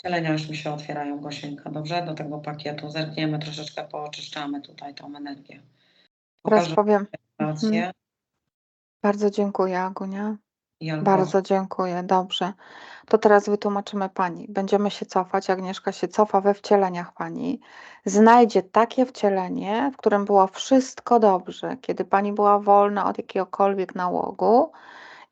Wcielenia już mi się otwierają, Gosieńka, dobrze? Do tego pakietu zerkniemy, troszeczkę pooczyszczamy tutaj tą energię. Teraz Pokażę powiem. relację. Bardzo dziękuję, Agunia. Bardzo dziękuję. Dobrze. To teraz wytłumaczymy pani. Będziemy się cofać. Agnieszka się cofa we wcieleniach pani. Znajdzie takie wcielenie, w którym było wszystko dobrze, kiedy pani była wolna od jakiegokolwiek nałogu.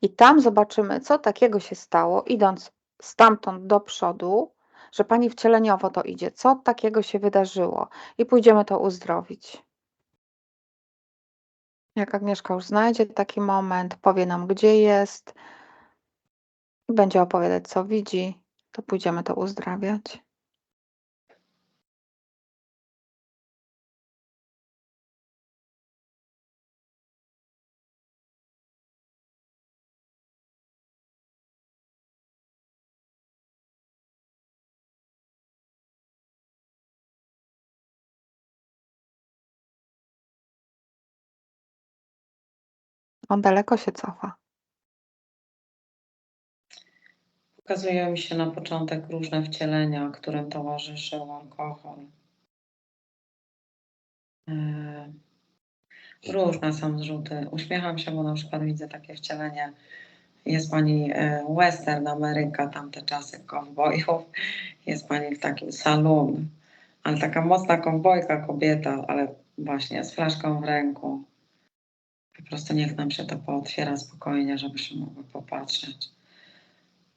I tam zobaczymy, co takiego się stało, idąc stamtąd do przodu, że pani wcieleniowo to idzie. Co takiego się wydarzyło? I pójdziemy to uzdrowić. Jak Agnieszka już znajdzie taki moment, powie nam, gdzie jest będzie opowiadać, co widzi, to pójdziemy to uzdrawiać. On daleko się cofa. Pokazują mi się na początek różne wcielenia, którym towarzyszył alkohol. E, Różne są zrzuty. Uśmiecham się, bo na przykład widzę takie wcielenie. Jest pani e, Western Ameryka, tamte czasy kowbojów. Jest pani w takim saloon, ale taka mocna kowbojka kobieta, ale właśnie z flaszką w ręku. Po prostu niech nam się to pootwiera spokojnie, żebyśmy mogły popatrzeć.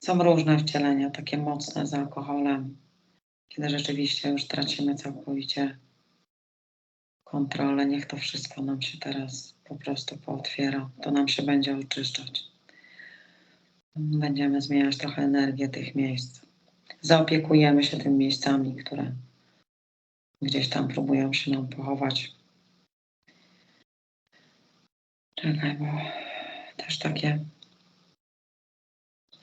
Są różne wcielenia, takie mocne z alkoholem, kiedy rzeczywiście już tracimy całkowicie kontrolę. Niech to wszystko nam się teraz po prostu pootwiera. To nam się będzie oczyszczać. Będziemy zmieniać trochę energię tych miejsc. Zaopiekujemy się tymi miejscami, które gdzieś tam próbują się nam pochować. Czekaj, bo też takie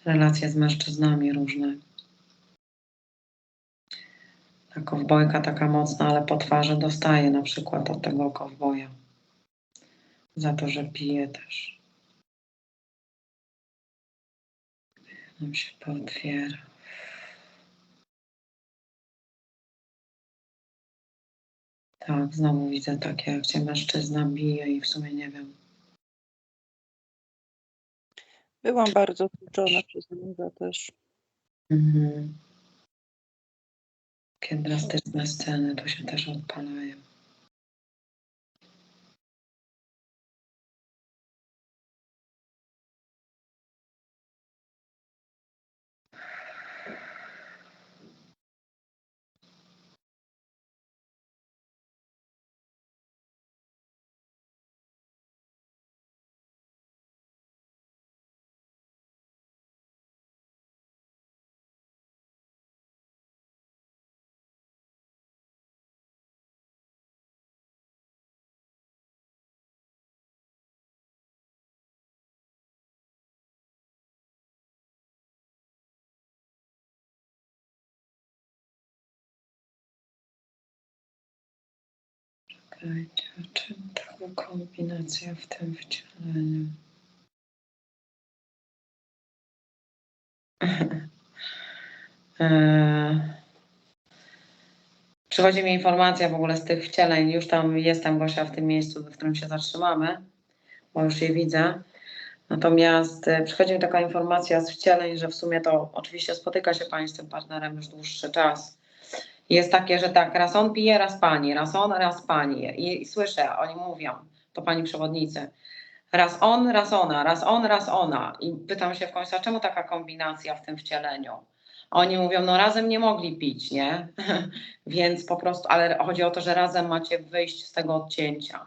relacje z mężczyznami różne. Ta kowbojka taka mocna, ale po twarzy dostaje na przykład od tego kowboja. Za to, że pije też. Nam się pootwiera. Tak, znowu widzę takie, gdzie mężczyzna bije i w sumie nie wiem. Byłam bardzo znudzona przez męża też. Mhm. Takie drastyczne sceny tu się też odpalają. Czekajcie, czym taką kombinację w tym wcieleniu? Eee, Przychodzi mi informacja w ogóle z tych wcieleń. Już tam jestem, Gosia, w tym miejscu, w którym się zatrzymamy, bo już je widzę. Natomiast e, przychodzi mi taka informacja z wcieleń, że w sumie to oczywiście spotyka się Pani z tym partnerem już dłuższy czas. Jest takie, że tak, raz on pije, raz Pani, raz on, raz Pani. I, i słyszę, oni mówią, to Pani przewodnicy, raz on, raz ona, raz on, raz ona. I pytam się w końcu, a czemu taka kombinacja w tym wcieleniu? Oni mówią, no razem nie mogli pić, nie? Więc po prostu, ale chodzi o to, że razem macie wyjść z tego odcięcia.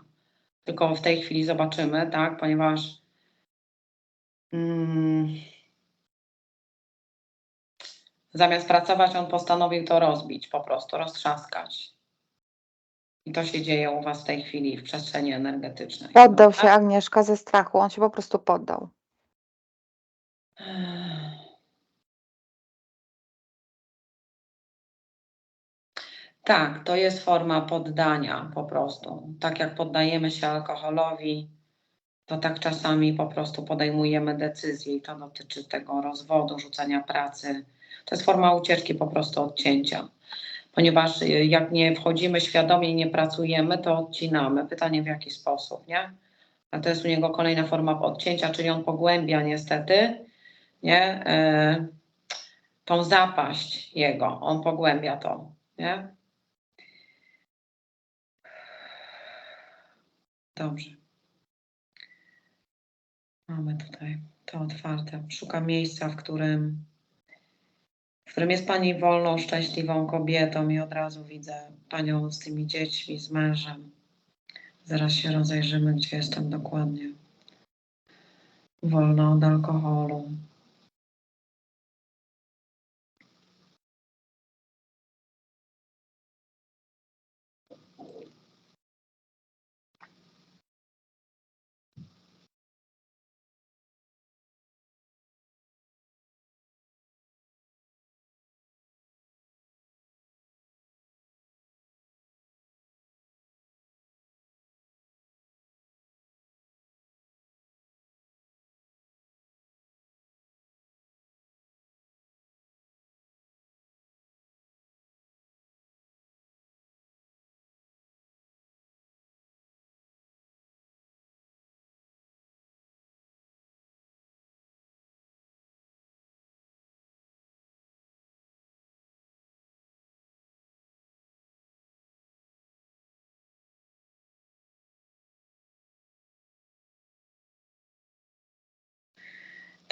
Tylko w tej chwili zobaczymy, tak? Ponieważ mm, zamiast pracować, on postanowił to rozbić, po prostu roztrzaskać. I to się dzieje u Was w tej chwili w przestrzeni energetycznej. Poddał się Tak? Agnieszka ze strachu, on się po prostu poddał. Tak, to jest forma poddania po prostu. Tak jak poddajemy się alkoholowi, to tak czasami po prostu podejmujemy decyzje i to dotyczy tego rozwodu, rzucenia pracy, To jest forma ucieczki po prostu odcięcia. Ponieważ y, jak nie wchodzimy świadomie i nie pracujemy, to odcinamy. Pytanie w jaki sposób, nie? A to jest u niego kolejna forma odcięcia, czyli on pogłębia niestety, nie? E, tą zapaść jego, on pogłębia to, nie? Dobrze. Mamy tutaj to otwarte. Szukam miejsca, w którym, w którym jest Pani wolną, szczęśliwą kobietą i od razu widzę Panią z tymi dziećmi, z mężem. Zaraz się rozejrzymy, gdzie jestem dokładnie. Wolna od alkoholu.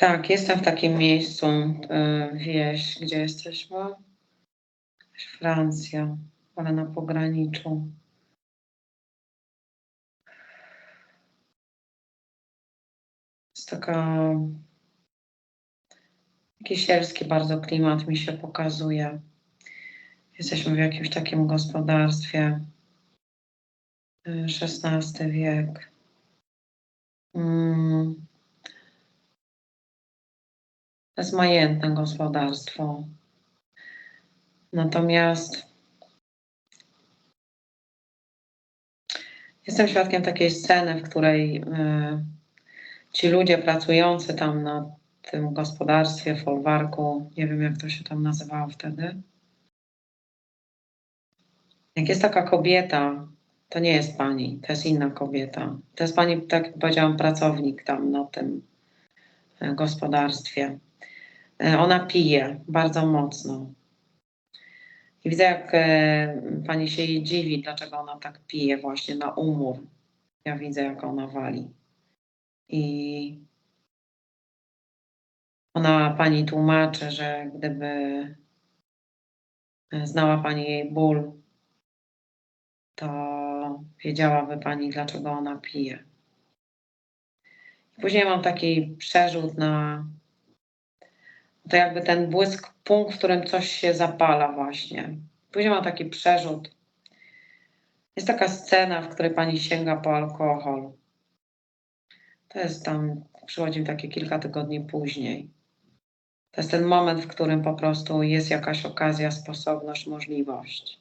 Tak, jestem w takim miejscu, e, wieś, gdzie jesteśmy? Francja, ale na pograniczu. Jest taka. Taki sielski bardzo klimat mi się pokazuje. Jesteśmy w jakimś takim gospodarstwie. e, XVI wiek. Mm. To jest majętne gospodarstwo. Natomiast jestem świadkiem takiej sceny, w której y, ci ludzie pracujący tam na tym gospodarstwie, folwarku, nie wiem jak to się tam nazywało wtedy. Jak jest taka kobieta, to nie jest pani, to jest inna kobieta. To jest pani, tak jak powiedziałam, pracownik tam na tym y, gospodarstwie. E, Ona pije bardzo mocno. I widzę, jak e, pani się jej dziwi, dlaczego ona tak pije właśnie na umór. Ja widzę, jak ona wali. I ona pani tłumaczy, że gdyby e, znała pani jej ból, to wiedziałaby pani, dlaczego ona pije. Później mam taki przerzut na to jakby ten błysk, punkt, w którym coś się zapala właśnie. Później ma taki przerzut. Jest taka scena, w której pani sięga po alkohol. To jest tam, przychodzi takie kilka tygodni później. To jest ten moment, w którym po prostu jest jakaś okazja, sposobność, możliwość.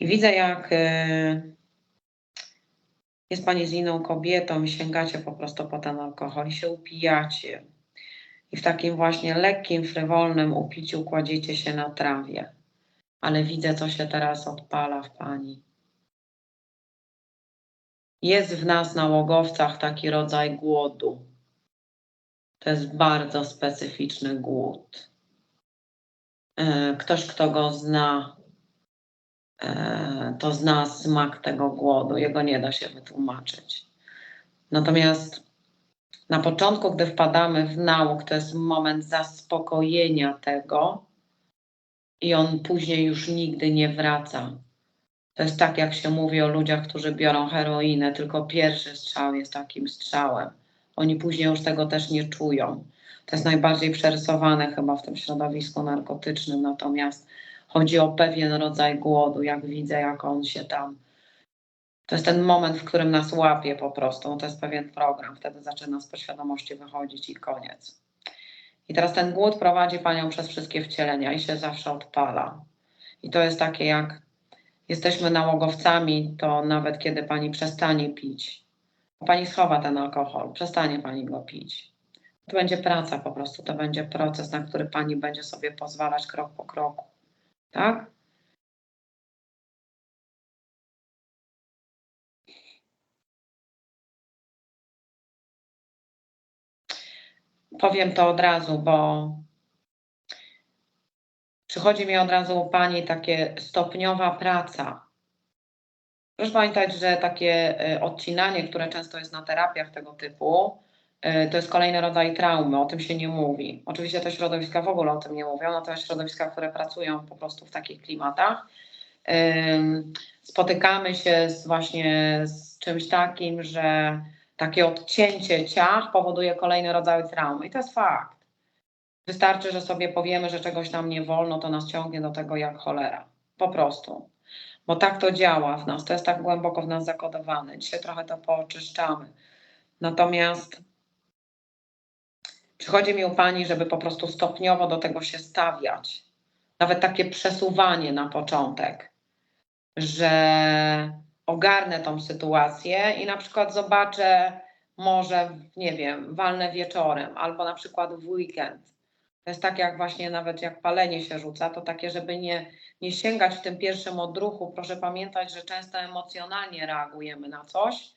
I widzę, jak e, jest pani z inną kobietą i sięgacie po prostu po ten alkohol i się upijacie i w takim właśnie lekkim, frywolnym upiciu kładziecie się na trawie. Ale widzę, co się teraz odpala w pani. Jest w nas nałogowcach taki rodzaj głodu. To jest bardzo specyficzny głód. E, Ktoś, kto go zna, e, to zna smak tego głodu. Jego nie da się wytłumaczyć. Natomiast na początku, gdy wpadamy w nauk, to jest moment zaspokojenia tego i on później już nigdy nie wraca. To jest tak, jak się mówi o ludziach, którzy biorą heroinę, tylko pierwszy strzał jest takim strzałem. Oni później już tego też nie czują. To jest najbardziej przerysowane chyba w tym środowisku narkotycznym, natomiast chodzi o pewien rodzaj głodu, jak widzę, jak on się tam to jest ten moment, w którym nas łapie po prostu. To jest pewien program. Wtedy zaczyna z podświadomości wychodzić i koniec. I teraz ten głód prowadzi panią przez wszystkie wcielenia i się zawsze odpala. I to jest takie jak jesteśmy nałogowcami, to nawet kiedy pani przestanie pić, pani schowa ten alkohol, przestanie pani go pić. To będzie praca po prostu, to będzie proces, na który Pani będzie sobie pozwalać krok po kroku. Tak? Powiem to od razu, bo przychodzi mi od razu Pani takie stopniowa praca. Proszę pamiętać, że takie y, odcinanie, które często jest na terapiach tego typu, y, to jest kolejny rodzaj traumy, o tym się nie mówi. Oczywiście te środowiska w ogóle o tym nie mówią, natomiast środowiska, które pracują po prostu w takich klimatach, spotykamy się z właśnie z czymś takim, że takie odcięcie ciach powoduje kolejny rodzaj traumy i to jest fakt. Wystarczy, że sobie powiemy, że czegoś nam nie wolno, to nas ciągnie do tego jak cholera. Po prostu. Bo tak to działa w nas, to jest tak głęboko w nas zakodowane. Dzisiaj trochę to pooczyszczamy. Natomiast przychodzi mi u Pani, żeby po prostu stopniowo do tego się stawiać. Nawet takie przesuwanie na początek, że ogarnę tą sytuację i na przykład zobaczę, może, nie wiem, walnę wieczorem albo na przykład w weekend. To jest tak jak właśnie nawet jak palenie się rzuca, to takie, żeby nie, nie sięgać w tym pierwszym odruchu. Proszę pamiętać, że często emocjonalnie reagujemy na coś.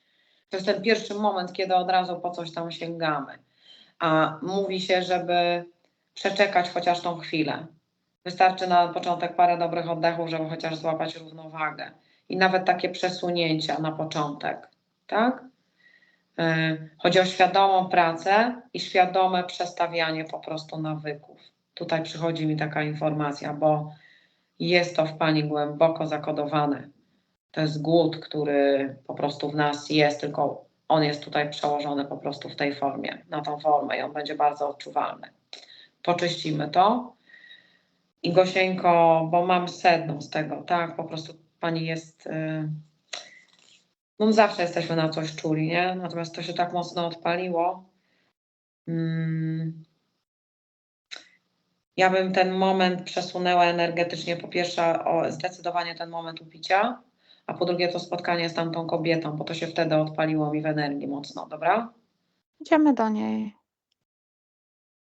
To jest ten pierwszy moment, kiedy od razu po coś tam sięgamy. A mówi się, żeby przeczekać chociaż tą chwilę. Wystarczy na początek parę dobrych oddechów, żeby chociaż złapać równowagę. I nawet takie przesunięcia na początek, tak? Yy, Chodzi o świadomą pracę i świadome przestawianie po prostu nawyków. Tutaj przychodzi mi taka informacja, bo jest to w Pani głęboko zakodowane. To jest głód, który po prostu w nas jest, tylko on jest tutaj przełożony po prostu w tej formie, na tą formę i on będzie bardzo odczuwalny. Poczyścimy to. I Gosieńko, bo mam sedno z tego, tak, po prostu Pani jest... Yy, no zawsze jesteśmy na coś czuli, nie? Natomiast to się tak mocno odpaliło. Mm. Ja bym ten moment przesunęła energetycznie. Po pierwsze, o, zdecydowanie ten moment upicia, a po drugie to spotkanie z tamtą kobietą, bo to się wtedy odpaliło mi w energii mocno, dobra? Idziemy do niej.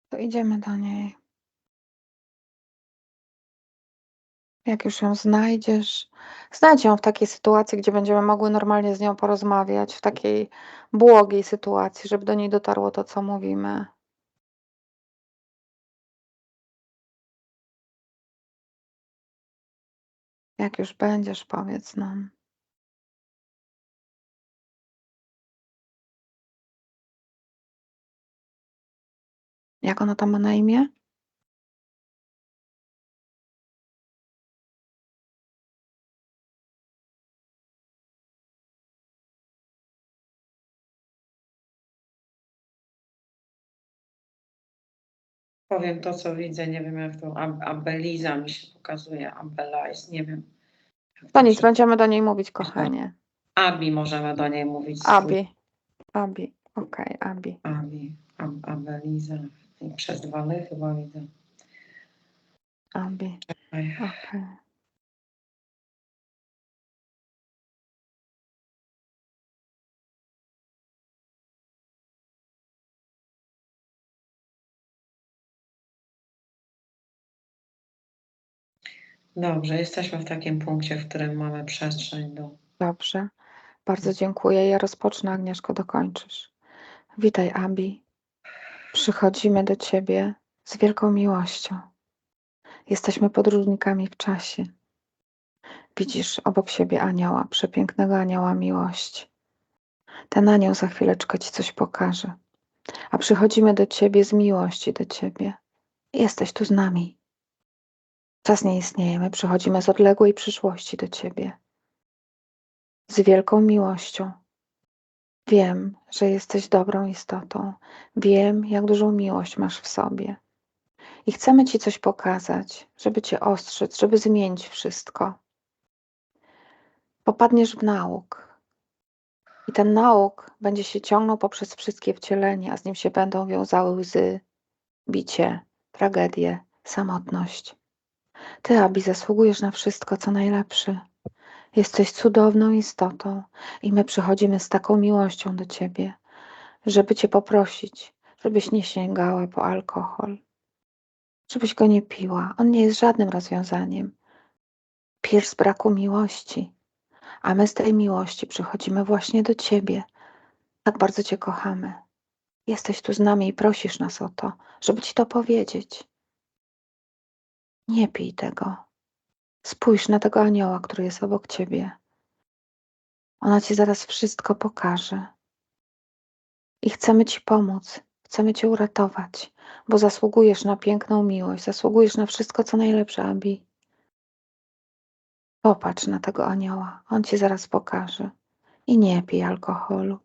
To idziemy do niej. Jak już ją znajdziesz, znajdź ją w takiej sytuacji, gdzie będziemy mogły normalnie z nią porozmawiać, w takiej błogiej sytuacji, żeby do niej dotarło to, co mówimy. Jak już będziesz, powiedz nam. Jak ona tam ma na imię? Powiem to, co widzę, nie wiem jak to, Ab- Abeliza mi się pokazuje, Abelais, nie wiem. To nic, będziemy do niej mówić, kochanie. Abi możemy do niej mówić. Abi. Abi. Okej, Abi. Abi, Ab, Abeliza. I przez dwa ly chyba widzę. Abi. Oj. Okej. Dobrze, jesteśmy w takim punkcie, w którym mamy przestrzeń do. Dobrze. Bardzo dziękuję. Ja rozpocznę, Agnieszko, dokończysz. Witaj, Abi. Przychodzimy do Ciebie z wielką miłością. Jesteśmy podróżnikami w czasie. Widzisz obok siebie anioła, przepięknego anioła miłości. Ten anioł za chwileczkę Ci coś pokaże. A przychodzimy do Ciebie z miłości do Ciebie. Jesteś tu z nami. Czas nie istnieje. My przychodzimy z odległej przyszłości do Ciebie. Z wielką miłością. Wiem, że jesteś dobrą istotą. Wiem, jak dużą miłość masz w sobie. I chcemy Ci coś pokazać, żeby Cię ostrzec, żeby zmienić wszystko. Popadniesz w nauk. I ten nauk będzie się ciągnął poprzez wszystkie wcielenia, a z nim się będą wiązały łzy, bicie, tragedie, samotność. Ty, Abi, zasługujesz na wszystko, co najlepsze. Jesteś cudowną istotą i my przychodzimy z taką miłością do Ciebie, żeby Cię poprosić, żebyś nie sięgała po alkohol, żebyś go nie piła. On nie jest żadnym rozwiązaniem. Pijesz z braku miłości, a my z tej miłości przychodzimy właśnie do Ciebie. Tak bardzo Cię kochamy. Jesteś tu z nami i prosisz nas o to, żeby Ci to powiedzieć. Nie pij tego. Spójrz na tego anioła, który jest obok Ciebie. Ona Ci zaraz wszystko pokaże. I chcemy Ci pomóc, chcemy Cię uratować, bo zasługujesz na piękną miłość, zasługujesz na wszystko, co najlepsze, Abi. Popatrz na tego anioła, on Ci zaraz pokaże. I nie pij alkoholu.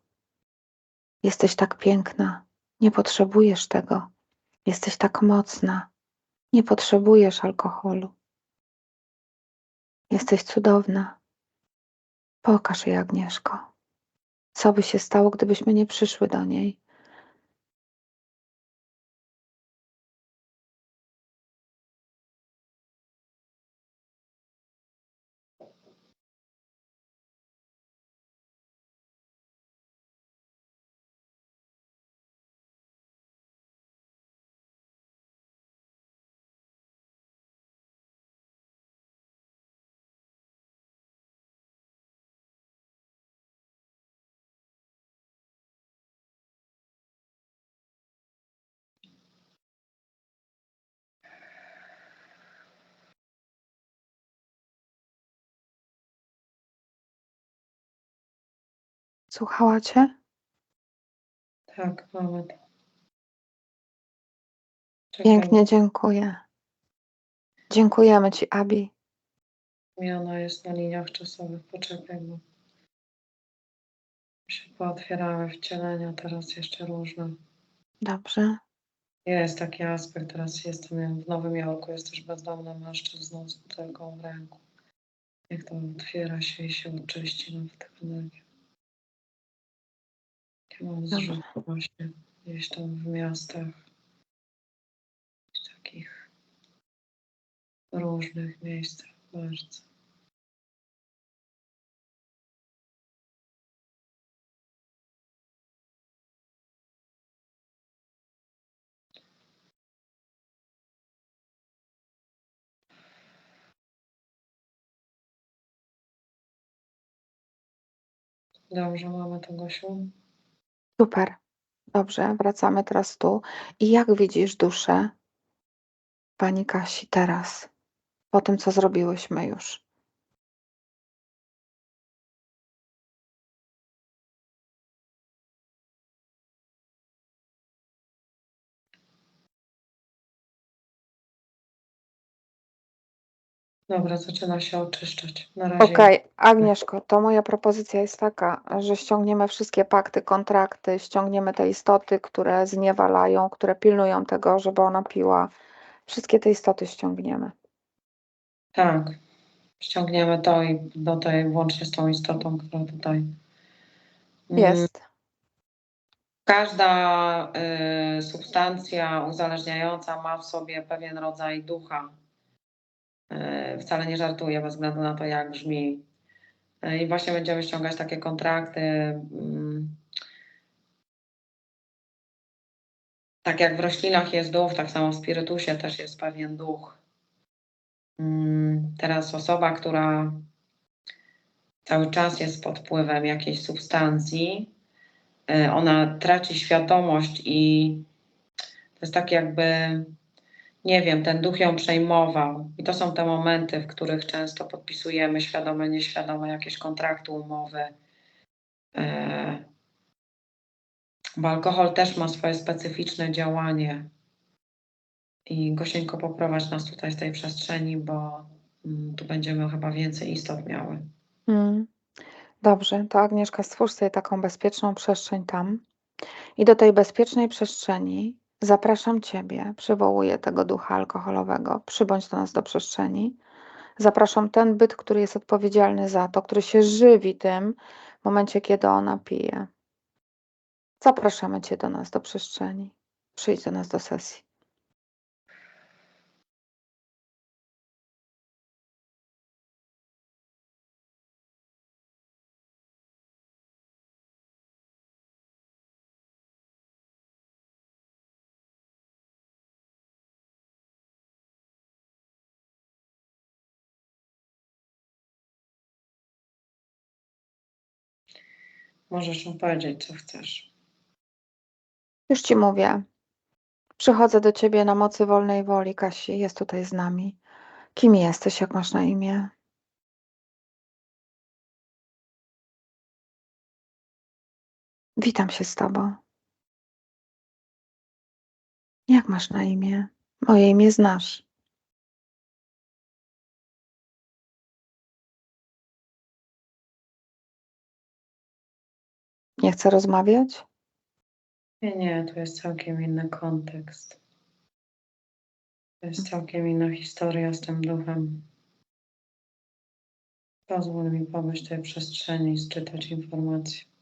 Jesteś tak piękna, nie potrzebujesz tego. Jesteś tak mocna, nie potrzebujesz alkoholu. Jesteś cudowna. Pokaż jej, Agnieszko. Co by się stało, gdybyśmy nie przyszły do niej? Słuchała cię? Tak, mamy to. Czekaj, Pięknie, dziękuję. Dziękujemy Ci, Abi. Zmiana jest na liniach czasowych. Poczekaj, bo się pootwierały wcielenia teraz jeszcze różne. Dobrze. Jest taki aspekt, teraz jestem w Nowym Jorku, jest też bezdomny mężczyzną z butelką w ręku. Jak to otwiera się i się oczyści no, w tych energiach. Dobrze. właśnie gdzieś tam w miastach, w takich różnych miejscach bardzo. Dobrze, mamy to, Gosiu. Super. Dobrze, wracamy teraz tu. I jak widzisz duszę pani Kasi teraz, po tym, co zrobiłyśmy już? Dobra, zaczyna się oczyszczać. Na razie Okej, Agnieszko, to moja propozycja jest taka, że ściągniemy wszystkie pakty, kontrakty, ściągniemy te istoty, które zniewalają, które pilnują tego, żeby ona piła. Wszystkie te istoty ściągniemy. Tak. Ściągniemy to i do tej włącznie z tą istotą, która tutaj. Mm, Jest. Każda y, substancja uzależniająca ma w sobie pewien rodzaj ducha. Y, wcale nie żartuję bez względu na to, jak brzmi. Y, I właśnie będziemy ściągać takie kontrakty. mm, tak jak w roślinach jest duch, tak samo w spirytusie też jest pewien duch. Mm, Teraz osoba, która cały czas jest pod wpływem jakiejś substancji, y, ona traci świadomość i to jest tak jakby, nie wiem, ten duch ją przejmował. I to są te momenty, w których często podpisujemy świadome, nieświadome jakieś kontrakty, umowy. E, Bo alkohol też ma swoje specyficzne działanie. I Gosieńko, poprowadź nas tutaj z tej przestrzeni, bo mm, tu będziemy chyba więcej istot miały. Mm. Dobrze, to Agnieszka, stwórz sobie taką bezpieczną przestrzeń tam. I do tej bezpiecznej przestrzeni zapraszam Ciebie, przywołuję tego ducha alkoholowego, przybądź do nas do przestrzeni. Zapraszam ten byt, który jest odpowiedzialny za to, który się żywi tym w momencie, kiedy ona pije. Zapraszamy Cię do nas do przestrzeni. Przyjdź do nas do sesji. Możesz mu powiedzieć, co chcesz. Już ci mówię. Przychodzę do ciebie na mocy wolnej woli, Kasi, jest tutaj z nami. Kim jesteś, jak masz na imię? Witam się z tobą. Jak masz na imię? Moje imię znasz. Nie chcę rozmawiać? Nie, nie, tu jest całkiem inny kontekst. To jest całkiem inna historia z tym duchem. Pozwól mi pobyć tej przestrzeni i czytać informacje.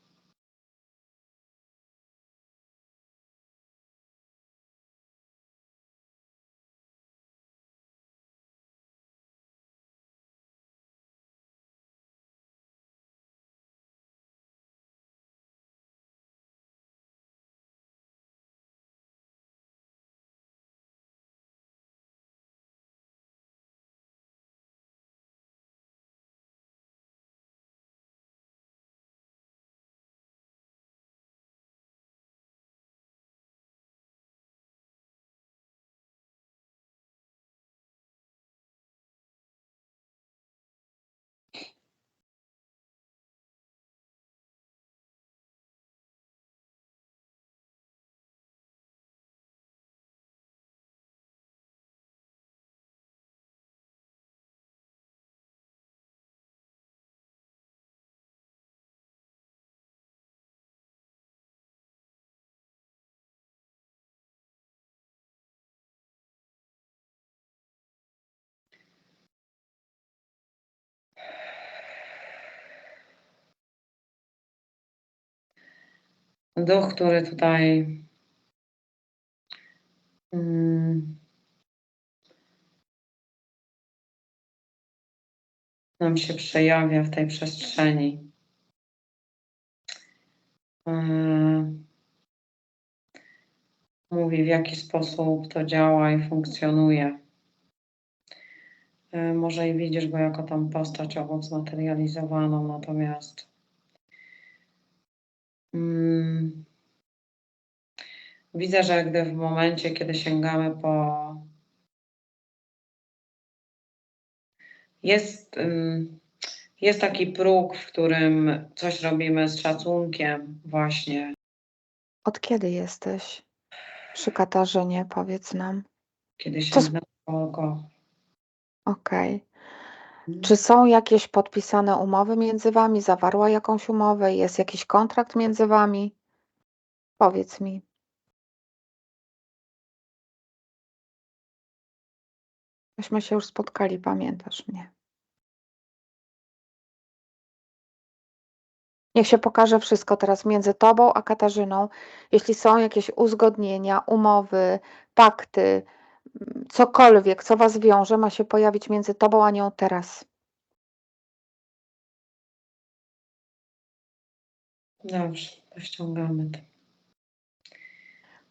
Duch, który tutaj mm, nam się przejawia w tej przestrzeni. Yy, mówi, w jaki sposób to działa i funkcjonuje. Yy, może i widzisz go jako tam postać obok zmaterializowaną, natomiast widzę, że gdy w momencie, kiedy sięgamy po jest, ym, jest taki próg, w którym coś robimy z szacunkiem właśnie. Od kiedy jesteś przy Katarzynie? Powiedz nam. Kiedy sięgnę po go. Okej. Czy są jakieś podpisane umowy między wami? Zawarła jakąś umowę? Jest jakiś kontrakt między wami? Powiedz mi. Myśmy się już spotkali, pamiętasz mnie. Niech się pokaże wszystko teraz między tobą a Katarzyną. Jeśli są jakieś uzgodnienia, umowy, pakty, cokolwiek, co was wiąże, ma się pojawić między tobą a nią teraz. Dobrze, to ściągamy to.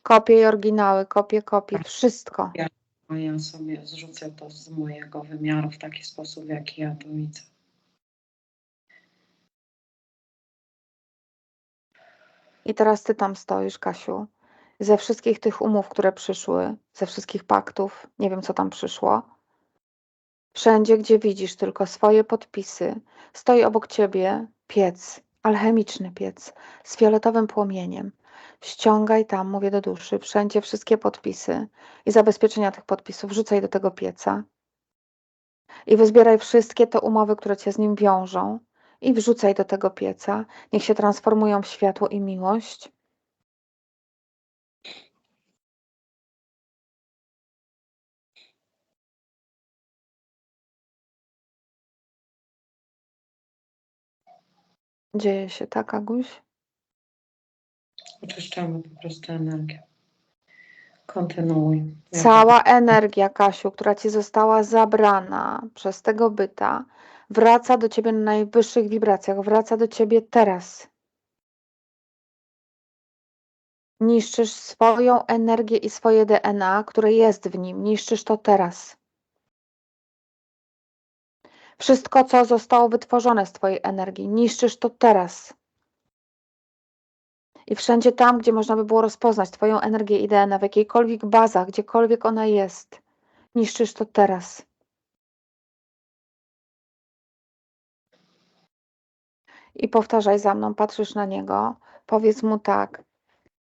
Kopie i oryginały, kopie, kopie, wszystko. A ja sobie zrzucę to z mojego wymiaru w taki sposób, jaki ja to widzę. I teraz ty tam stoisz, Kasiu. Ze wszystkich tych umów, które przyszły, ze wszystkich paktów, nie wiem co tam przyszło. Wszędzie, gdzie widzisz tylko swoje podpisy, stoi obok ciebie piec, alchemiczny piec z fioletowym płomieniem. Ściągaj tam, mówię do duszy, wszędzie wszystkie podpisy i zabezpieczenia tych podpisów, wrzucaj do tego pieca. I wyzbieraj wszystkie te umowy, które cię z nim wiążą i wrzucaj do tego pieca. Niech się transformują w światło i miłość. Dzieje się tak, Aguś? Oczyszczamy po prostu energię. Kontynuuj. Cała energia, Kasiu, która ci została zabrana przez tego byta, wraca do ciebie na najwyższych wibracjach, wraca do ciebie teraz. Niszczysz swoją energię i swoje DNA, które jest w nim. Niszczysz to teraz. Wszystko, co zostało wytworzone z twojej energii, niszczysz to teraz. I wszędzie tam, gdzie można by było rozpoznać Twoją energię i DNA, w jakiejkolwiek bazach, gdziekolwiek ona jest, niszczysz to teraz. I powtarzaj za mną, patrzysz na niego, powiedz mu tak,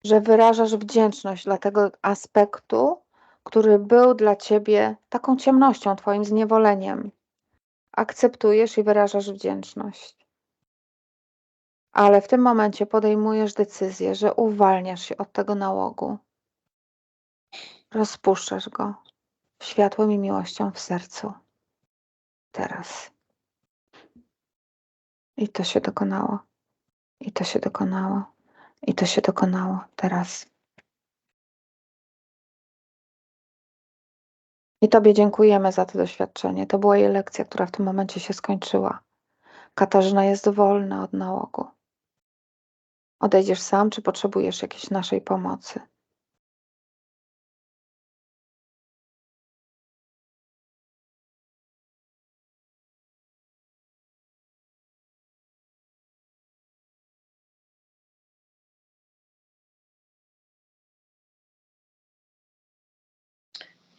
że wyrażasz wdzięczność dla tego aspektu, który był dla ciebie taką ciemnością, twoim zniewoleniem. Akceptujesz i wyrażasz wdzięczność. Ale w tym momencie podejmujesz decyzję, że uwalniasz się od tego nałogu. Rozpuszczasz go światłem i miłością w sercu. Teraz. I to się dokonało. I to się dokonało. I to się dokonało teraz. I Tobie dziękujemy za to doświadczenie. To była jej lekcja, która w tym momencie się skończyła. Katarzyna jest wolna od nałogu. Odejdziesz sam, czy potrzebujesz jakiejś naszej pomocy?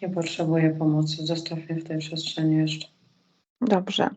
Nie potrzebuję pomocy. Zostaw mnie w tej przestrzeni jeszcze. Dobrze.